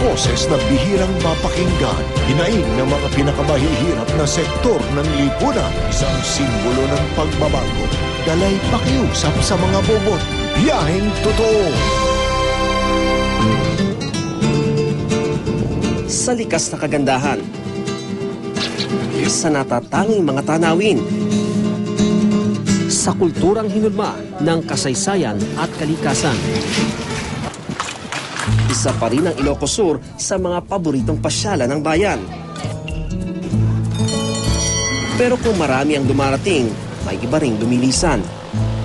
boses na bihirang mapakinggan, hinaing ng mga pinakamahihirap na sektor ng lipunan, isang simbolo ng pagbabago. Dalay pakiusap sa mga bobot. Biyaheng totoo. sa likas na kagandahan, sa natatanging mga tanawin, sa kulturang hinulma ng kasaysayan at kalikasan. Isa pa rin ang Ilocos Sur sa mga paboritong pasyala ng bayan. Pero kung marami ang dumarating, may iba ring lumilisan.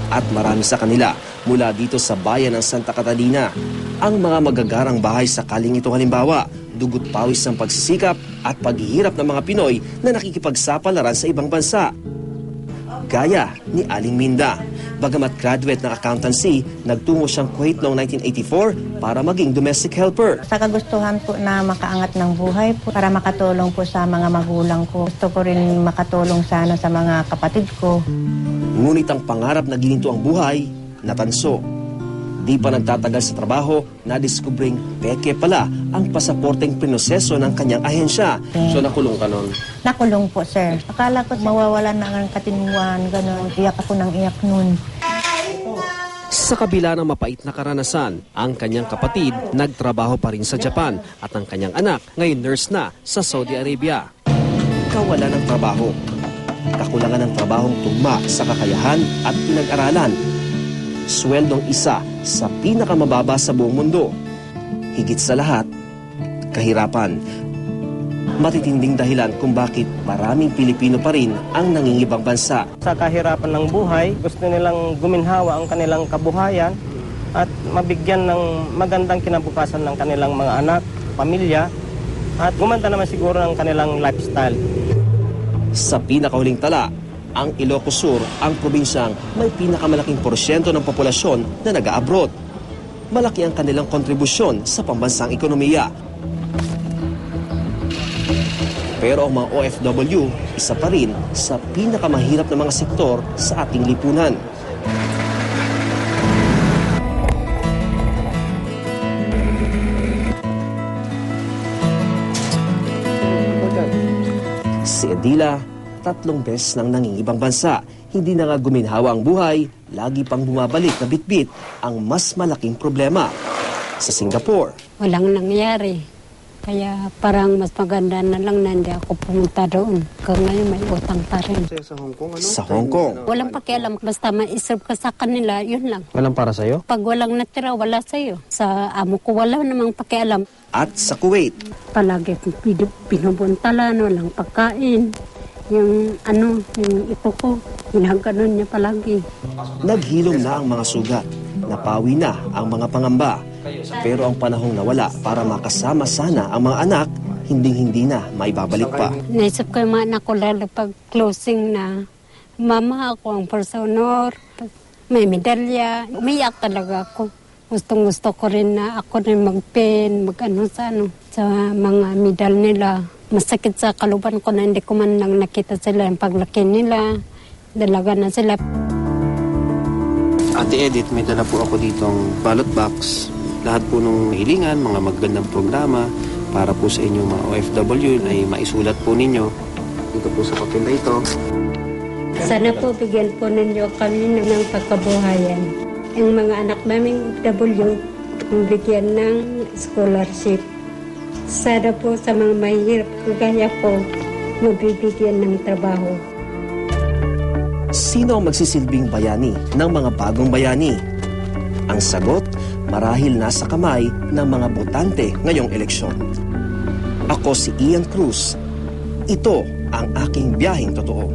At marami sa kanila mula dito sa bayan ng Santa Catalina. Ang mga magagarang bahay sa kaling ito halimbawa, dugot pawis ng pagsisikap at paghihirap ng mga Pinoy na nakikipagsapalaran sa ibang bansa. Gaya ni Aling Minda. Bagamat graduate ng accountancy, nagtungo siyang Kuwait noong 1984 para maging domestic helper. Sa kagustuhan po na makaangat ng buhay po para makatulong po sa mga magulang ko. Gusto ko rin makatulong sana sa mga kapatid ko. Ngunit ang pangarap na gininto ang buhay, natanso. Di pa nagtatagal sa trabaho, nadiskubring peke pala ang pasaporteng prinoseso ng kanyang ahensya. So nakulong ka nun? Nakulong po, sir. Akala ko mawawalan na ang katinuan, gano'n. Iyak ako ng iyak nun. Sa kabila ng mapait na karanasan, ang kanyang kapatid nagtrabaho pa rin sa Japan at ang kanyang anak ngayon nurse na sa Saudi Arabia. Kawalan ng trabaho. Kakulangan ng trabahong tugma sa kakayahan at pinag-aralan. Sweldong isa sa pinakamababa sa buong mundo. Higit sa lahat, kahirapan. Matitinding dahilan kung bakit maraming Pilipino pa rin ang nangingibang bansa Sa kahirapan ng buhay, gusto nilang guminhawa ang kanilang kabuhayan at mabigyan ng magandang kinabukasan ng kanilang mga anak, pamilya, at gumanda naman siguro ng kanilang lifestyle. Sa pinakahuling tala, ang Ilocos Sur ang probinsyang may pinakamalaking porsyento ng populasyon na nag-abroad. Malaki ang kanilang kontribusyon sa pambansang ekonomiya. Pero ang mga OFW, isa pa rin sa pinakamahirap na mga sektor sa ating lipunan. Si Edila, tatlong beses nang nangingibang bansa. Hindi na nga guminhawa ang buhay, lagi pang bumabalik na bitbit ang mas malaking problema. Sa Singapore, walang nangyari. Kaya parang mas maganda na lang na hindi ako pumunta doon. Hanggang ngayon may utang pa rin. sa Hong Kong, Walang pakialam. Basta ma-serve ka sa kanila, yun lang. Walang para sa'yo? Pag walang natira, wala sa'yo. Sa amo ko, wala namang pakialam. at sa Kuwait, Palagi kong pinu- pinubuntalan, walang pagkain. Yung ano, yung ito ko, ginaganon niya palagi. naghilom na ang mga sugat. Napawi na ang mga pangamba. Pero ang panahong nawala para makasama sana ang mga anak, hinding-hindi na maibabalik pa. Naisip ko yung mga anak ko lalo pag closing na, Mama, ako ang first honor. May medalya. Umiyak talaga ako. Gustong gusto ko rin na ako rin mag-pen, mag-ano sa ano, sa mga medal nila. Masakit sa kaluban ko na hindi ko man lang nakita sila yung paglaki nila. Dalaga na sila. Ate Edith, may dala po ako ditong ballot box. Lahat po ng hilingan, mga magandang programa para po sa inyong mga OFW ay maisulat po ninyo. Dito po sa papel na ito. Sana po bigyan po ninyo kami ng pagkabuhayan. Yung mga anak naming W, bigyan ng scholarship. Sana po sa mga mahirap kagaya ko, mabibigyan ng trabaho. Sino ang magsisilbing bayani ng mga bagong bayani? Ang sagot, marahil nasa kamay ng mga botante ngayong eleksyon. Ako si Ian Cruz. Ito ang aking biyaheng totoo.